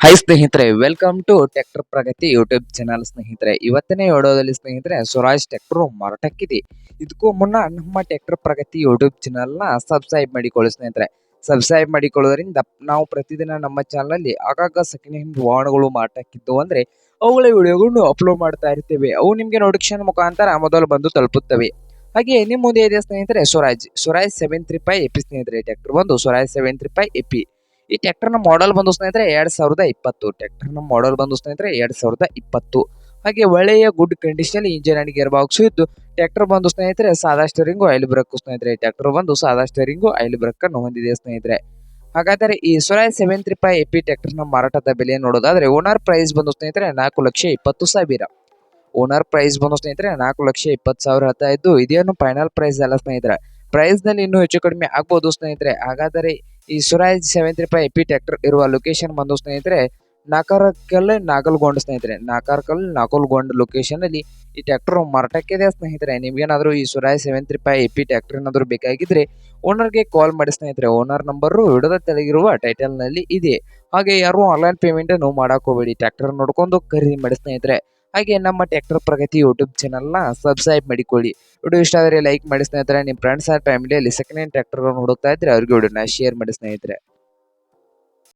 Hi ಸ್ನೇಹಿತರೆ. Welcome to tractor Pragati YouTube channel ಸ್ನೇಹಿತರೆ. ಇವತ್ತನೇ ವಿಡಿಯೋದಲ್ಲಿ ಸ್ನೇಹಿತರೆ ಸ್ವರಾಜ್ ಟ್ಯಾಕ್ಟರ್ ಮಾರಾಟಕ್ಕಿದೆ ಇದಕ್ಕೂ ಮುನ್ನ ನಮ್ಮ ಟ್ಯಾಕ್ಟರ್ ಪ್ರಗತಿ ಯೂಟ್ಯೂಬ್ ಚಾನಲ್ನ ಸಬ್ಸ್ಕ್ರೈಬ್ ಮಾಡಿಕೊಳ್ಳಿ ಸ್ನೇಹಿತರೆ. ಸಬ್ಸ್ಕ್ರೈಬ್ ಮಾಡಿಕೊಳ್ಳೋದ್ರಿಂದ ನಾವು ಪ್ರತಿದಿನ ನಮ್ಮ ಚಾನಲಲ್ಲಿ ಆಗಾಗ ಸೆಕೆಂಡ್ ಹ್ಯಾಂಡ್ ವಾಹನಗಳು ಮಾರಾಟಕ್ಕಿದ್ದು ಅಂದರೆ, ಅವುಗಳ ವಿಡಿಯೋಗಳನ್ನು ಅಪ್ಲೋಡ್ ಮಾಡ್ತಾ ಇರ್ತೇವೆ. ಅವು ನಿಮಗೆ ನೋಟಿಫಿಕೇಶನ್ ಮುಖಾಂತರ ಮೊದಲು ಬಂದು ತಲುಪುತ್ತವೆ. ಹಾಗೆ ನಿಮ್ಮ ಮುಂದೆ ಇದೆ ಸ್ನೇಹಿತರೆ Swaraj Swaraj seven three five AP ಸ್ನೇಹಿತರೆ. ಟ್ಯಾಕ್ಟರ್ ಬಂದು Swaraj seven three five AP ಈ ಟ್ರ್ಯಾಕ್ಟರ್ನ ಮಾಡೆಲ್ ಬಂದು ಸ್ನೇಹಿತರೆ ಎರಡ್ ಸಾವಿರದ ಇಪ್ಪತ್ತು. ಟ್ರ್ಯಾಕ್ಟರ್ನ ಮಾಡೆಲ್ ಬಂದು ಸ್ನೇಹಿತರೆ ಎರಡ್ ಸಾವಿರದ ಇಪ್ಪತ್ತು. ಹಾಗೆ ಒಳ್ಳೆಯ good condition engine and gear box ಇದ್ದು ಟ್ರ್ಯಾಕ್ಟರ್ ಬಂದು ಸ್ನೇಹಿತರೆ ಸಾದಾ ಸ್ಟೇರಿಂಗು ಆಯಿಲ್ ಬ್ರೇಕ್ ಸ್ನೇಹಿತರೆ. ಟ್ರ್ಯಾಕ್ಟರ್ ಬಂದು ಸಾದಾ ಸ್ಟೇರಿಂಗು ಆಯಿಲ್ ಬ್ರೇಕ್ ಅನ್ನು ಹೊಂದಿದೆ ಸ್ನೇಹಿತರೆ. ಹಾಗಾದರೆ ಈ Swaraj seven three five AP ಟ್ರ್ಯಾಕ್ಟರ್ನ ಮಾರಾಟದ ಬೆಲೆ ನೋಡೋದಾದ್ರೆ ಓನರ್ ಪ್ರೈಸ್ ಬಂದು ಸ್ನೇಹಿತರೆ ನಾಲ್ಕು ಲಕ್ಷ ಇಪ್ಪತ್ತು ಸಾವಿರ. ಓನರ್ ಪ್ರೈಸ್ ಬಂದು ಸ್ನೇಹಿತರೆ ನಾಲ್ಕು ಲಕ್ಷ ಇಪ್ಪತ್ತು ಸಾವಿರ ಹತ್ತ ಇದ್ದು, ಇದೇನು ಫೈನಲ್ ಪ್ರೈಸ್ ಅಲ್ಲ ಸ್ನೇಹಿತರೆ. ಪ್ರೈಸ್ನಲ್ಲಿ ಇನ್ನೂ ಹೆಚ್ಚು ಕಡಿಮೆ ಆಗ್ಬೋದು ಸ್ನೇಹಿತರೆ. ಹಾಗಾದರೆ ಈ Swaraj seven three five AP tractor ಇರುವ ಲೊಕೇಶನ್ ಬಂದು ಸ್ನೇಹಿತರೆ ನಾಕಾರಕಲ್ ನಾಗಲ್ಗೊಂಡ್ ಸ್ನೇಹಿತರೆ. ನಾಕಾರಕಲ್ ನಾಗಲ್ಗೊಂಡ್ ಲೊಕೇಶನ್ ಅಲ್ಲಿ ಈ ಟ್ರ್ಯಾಕ್ಟರ್ ಮಾರಾಟಕ್ಕಿದೆ ಸ್ನೇಹಿತರೆ. ನಿಮ್ಗೇನಾದ್ರೂ ಈ Swaraj seven three five AP tractor ಏನಾದ್ರು ಬೇಕಾಗಿದ್ರೆ ಓನರ್ಗೆ ಕಾಲ್ ಮಾಡಿ ಸ್ನೇಹಿತರೆ. ಓನರ್ ನಂಬರ್ ವಿಡೋದ ತೆಲಗಿರುವ ಟೈಟಲ್ನಲ್ಲಿ ಇದೆ. ಹಾಗೆ ಯಾರು ಆನ್ಲೈನ್ ಪೇಮೆಂಟ್ ಅನ್ನು ಹೋಗಬೇಡಿ. ಟ್ರ್ಯಾಕ್ಟರ್ ನೋಡ್ಕೊಂಡು ಖರೀದಿ ಮಾಡಿ ಸ್ನೇಹಿತರೆ. ಹಾಗೆ ನಮ್ಮ ಟ್ರ್ಯಾಕ್ಟರ್ ಪ್ರಗತಿ ಯೂಟ್ಯೂಬ್ ಚಾನಲ್ನ ಸಬ್ಸ್ಕ್ರೈಬ್ ಮಾಡಿಕೊಳ್ಳಿ. ವಿಡಿಯೋ ಇಷ್ಟ ಆದರೆ ಲೈಕ್ ಮಾಡಿ ಸ್ನೇಹಿತರೆ ನಿಮ್ಮ ಫ್ರೆಂಡ್ಸ್ ಆರ್ ಫ್ಯಾಮಿಲಿಯಲ್ಲಿ ಸೆಕೆಂಡ್ ಹ್ಯಾಂಡ್ ಟ್ರ್ಯಾಕ್ಟರ್ಗಳನ್ನು ಹುಡುಕ್ತಾ ಇದ್ರೆ ಅವ್ರಿಗೆ ವಿಡಿಯೋನ ಶೇರ್ ಮಾಡಿ ಸ್ನೇಹಿತರೆ.